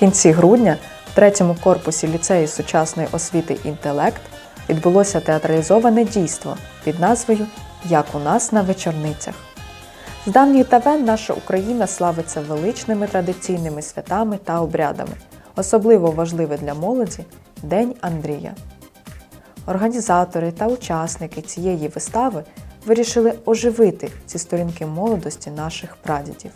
кінці грудня в третьому корпусі ліцею сучасної освіти інтелект відбулося театралізоване дійство під назвою Як у нас на вечорницях. З давніх давен наша Україна славиться величними традиційними святами та обрядами. Особливо важливе для молоді День Андрія. Організатори та учасники цієї вистави вирішили оживити ці сторінки молодості наших прадідів.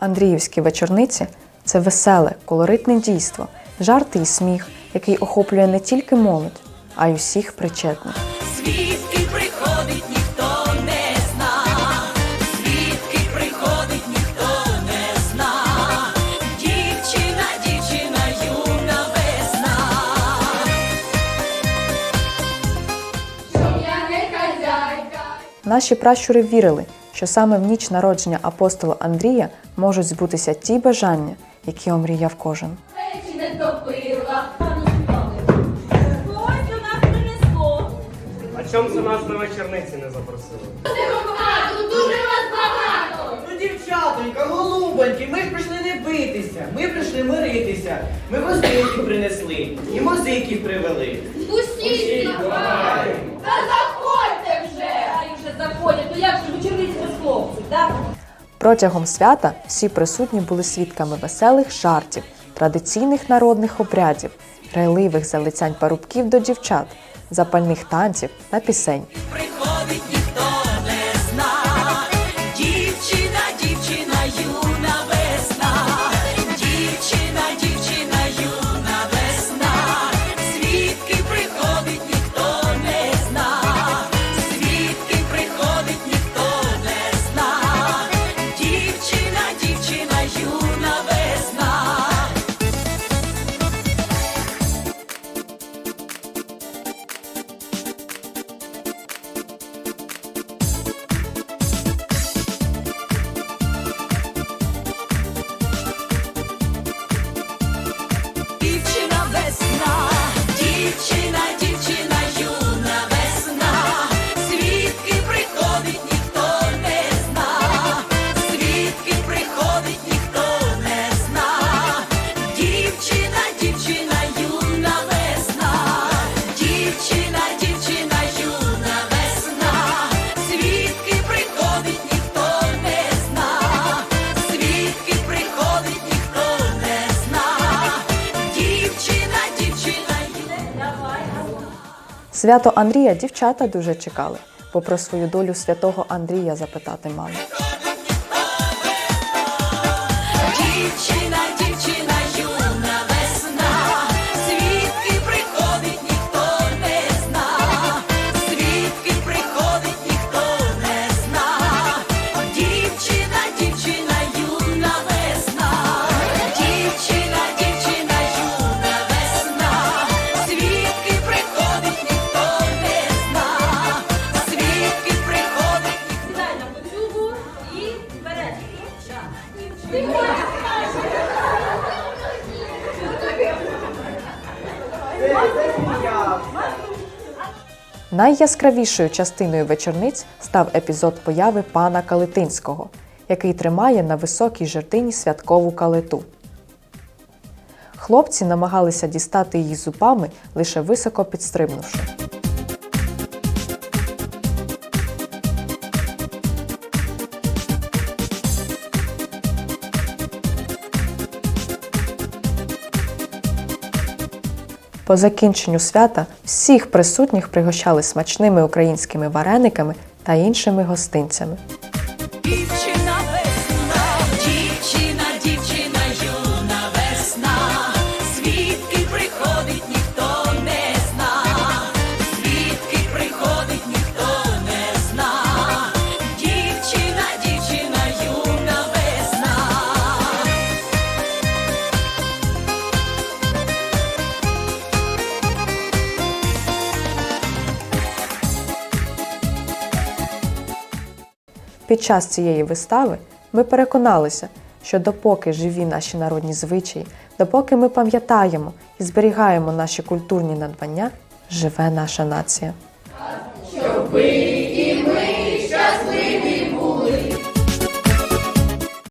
Андріївські вечорниці це веселе, колоритне дійство, жарти і сміх, який охоплює не тільки молодь, а й усіх причетних. Звідки приходить ніхто не зна, звідки приходить ніхто не зна, дівчина, дівчина, юна весна. Наші пращури вірили, що саме в ніч народження апостола Андрія можуть збутися ті бажання, які омріяв кожен. А чому це нас на вечорниці не запросили? Ну, дівчатонька, голубоньки, ми ж прийшли не битися, ми прийшли миритися. Ми гостинки принесли і музиків привели. Пустіть Протягом свята всі присутні були свідками веселих жартів, традиційних народних обрядів, грайливих залицянь парубків до дівчат, запальних танців та пісень. Свято Андрія дівчата дуже чекали, бо про свою долю святого Андрія запитати мали. Найяскравішою частиною вечорниць став епізод появи пана Калитинського, який тримає на високій жердині святкову калиту. Хлопці намагалися дістати її зубами, лише високо підстрибнувши. По закінченню свята всіх присутніх пригощали смачними українськими варениками та іншими гостинцями. Під час цієї вистави ми переконалися, що допоки живі наші народні звичаї, допоки ми пам'ятаємо і зберігаємо наші культурні надбання, живе наша нація.